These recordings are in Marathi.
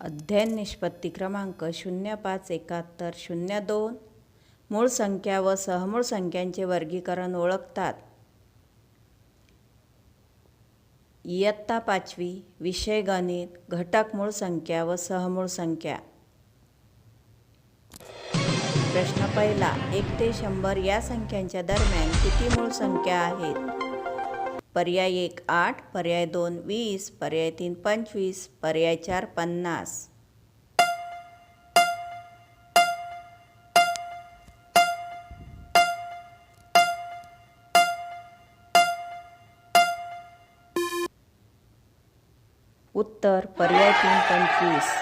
अध्ययन निष्पत्ती क्रमांक शून्य पाच एकाहत्तर शून्य दोन. मूळ संख्या व सहमूळ संख्यांचे वर्गीकरण ओळखतात. इयत्ता पाचवी विषय गणित घटक मूळ संख्या व सहमूळ संख्या. प्रश्न पहिला एक ते शंभर या संख्यांच्या दरम्यान किती मूळ संख्या आहेत? पर्याय एक आठ पर्याय दोन वीस पर्याय तीन पंचवीस पर्याय चार पन्नास. उत्तर पर्याय तीन पंचवीस.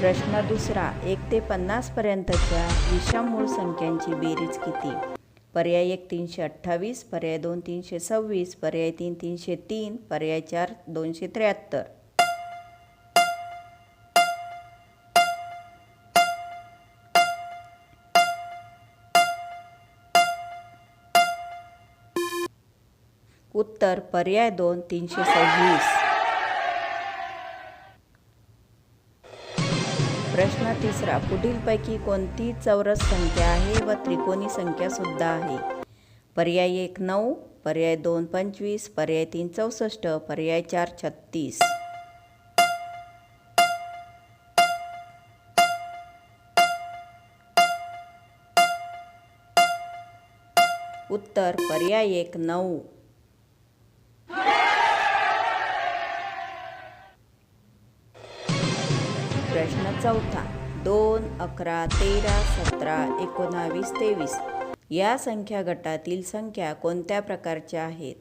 प्रश्न दुसरा एक ते पन्नास पर्यंतच्या विषम मूळ संख्यांची बेरीज किती? पर्याय एक तीनशे अठ्ठावीस पर्याय दोन तीनशे सव्वीस पर्याय तीन तीनशे तीन पर्याय चार दोनशे त्र्याहत्तर. उत्तर पर्याय दोन तीनशे सव्वीस. प्रश्न तिसरा पुढीलपैकी कोणती चौरस संख्या आहे व त्रिकोणी संख्या सुद्धा आहे? पर्याय एक नऊ पर्याय दोन पंचवीस पर्याय तीन चौसष्ट पर्याय चार छत्तीस. उत्तर पर्याय एक नऊ. प्रश्न चौथा दोन अकरा तेरा सतरा एकोणावीस तेवीस. या संख्या गटातील संख्या कोणत्या प्रकारच्या आहेत?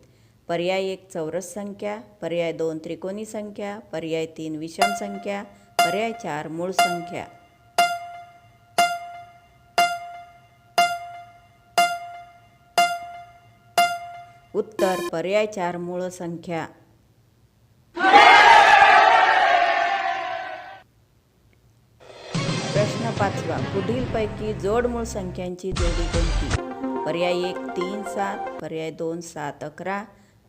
पर्याय एक चौरस संख्या पर्याय दोन त्रिकोणी संख्या पर्याय तीन विषम संख्या पर्याय चार मूळ संख्या. उत्तर पर्याय चार मूळ संख्या. पुढीलपैकी जोडमूळ संख्यांची जोडी कोणती? पर्याय एक तीन सात पर्याय दोन सात अकरा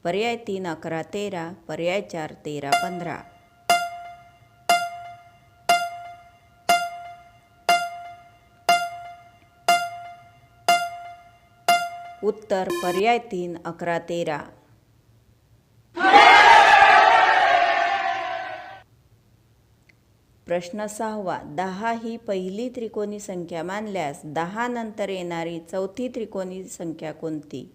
पर्याय तीन अकरा तेरा पर्याय चार तेरा पंधरा. उत्तर पर्याय तीन अकरा तेरा. प्रश्न सहावा. दहा ही पहिली त्रिकोणी संख्या मानल्यास दहा नंतर येणारी चौथी त्रिकोणी संख्या कोणती?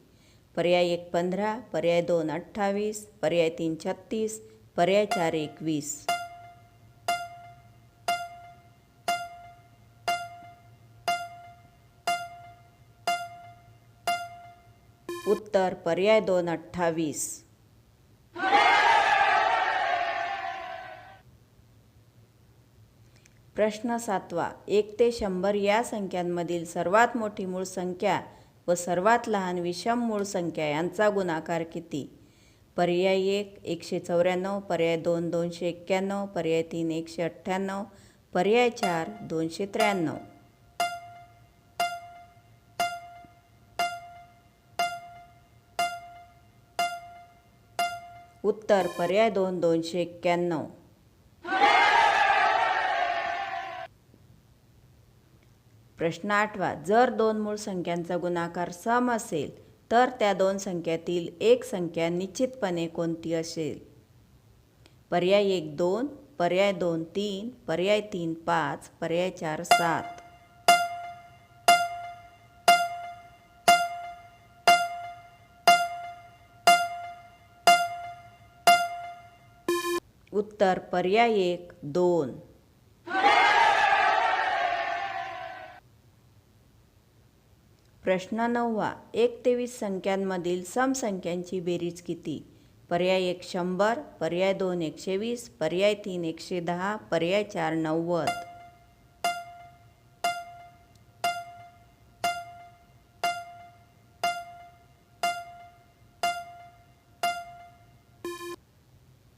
पर्याय एक पंधरा पर्याय दोन अठ्ठावीस पर्याय तीन छत्तीस पर्याय चार एकवीस. उत्तर पर्याय दोन अठ्ठावीस. प्रश्न सातवा एक ते शंभर या संख्यांमधील सर्वात मोठी मूळ संख्या व सर्वात लहान विषम मूळ संख्या यांचा गुणाकार किती? पर्याय एक एकशे चौऱ्याण्णव पर्याय दोन दोनशे एक्क्याण्णव पर्याय तीन एकशे अठ्ठ्याण्णव पर्याय चार दोनशे त्र्याण्णव. उत्तर पर्याय दोन दोनशे एक्क्याण्णव. प्रश्न आठवा जर दोन मूळ संख्यांचा गुणाकार सम असेल तर त्या दोन संख्यातील एक संख्या निश्चितपणे कोणती असेल? पर्याय एक दोन पर्याय दोन तीन पर्याय तीन पाच पर्याय चार सात. उत्तर पर्याय एक दोन. प्रश्न नववा एक तेवीस संख्यांमधील समसंख्यांची बेरीज किती? पर्याय एक शंभर पर्याय दोन एकशे वीस पर्याय तीन एकशे दहा पर्याय चार नव्वद.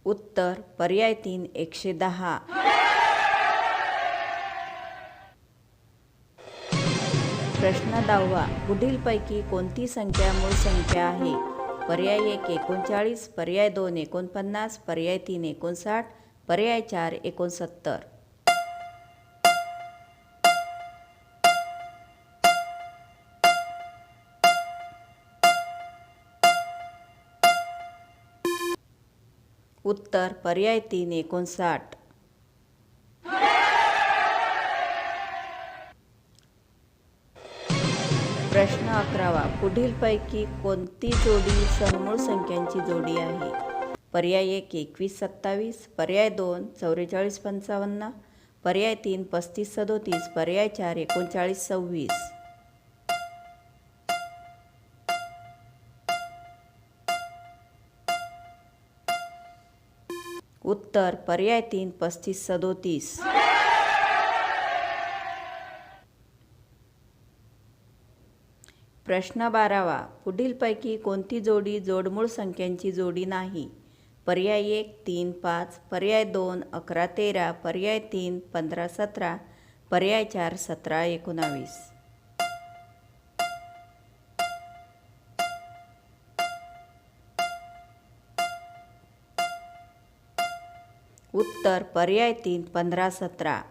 उत्तर पर्याय तीन एकशे दहा. प्रश्न दहावा पुढीलपैकी कोणती संख्या मूळ संख्या आहे? पर्याय एक एकोणचाळीस, पर्याय दोन एकोणपन्नास, पर्याय तीन एकोणसाठ, पर्याय चार एकोणसत्तर. उत्तर, पर्याय तीन एकोणसाठ. प्रश्न अकरावा. पुढीलपैकी कोणती जोडी समूळ संख्यांची जोडी आहे? पर्याय एक एकवीस सत्तावीस. पर्याय दोन चौवेचाळीस पंचावन्न. पर्याय तीन पस्तीस सदोतीस. पर्याय चार एकोणचाळीस सव्वीस. उत्तर पर्याय तीन पस्तीस सदोतीस. प्रश्न बारावा. पुढीलपैकी कोणती जोडी जोडमूळ संख्यांची जोडी नाही? पर्याय एक तीन पाच. पर्याय दोन अकरा तेरा. पर्याय तीन पंधरा सतरा. पर्याय चार सतरा एकोणावीस. उत्तर पर्याय तीन पंधरा सतरा.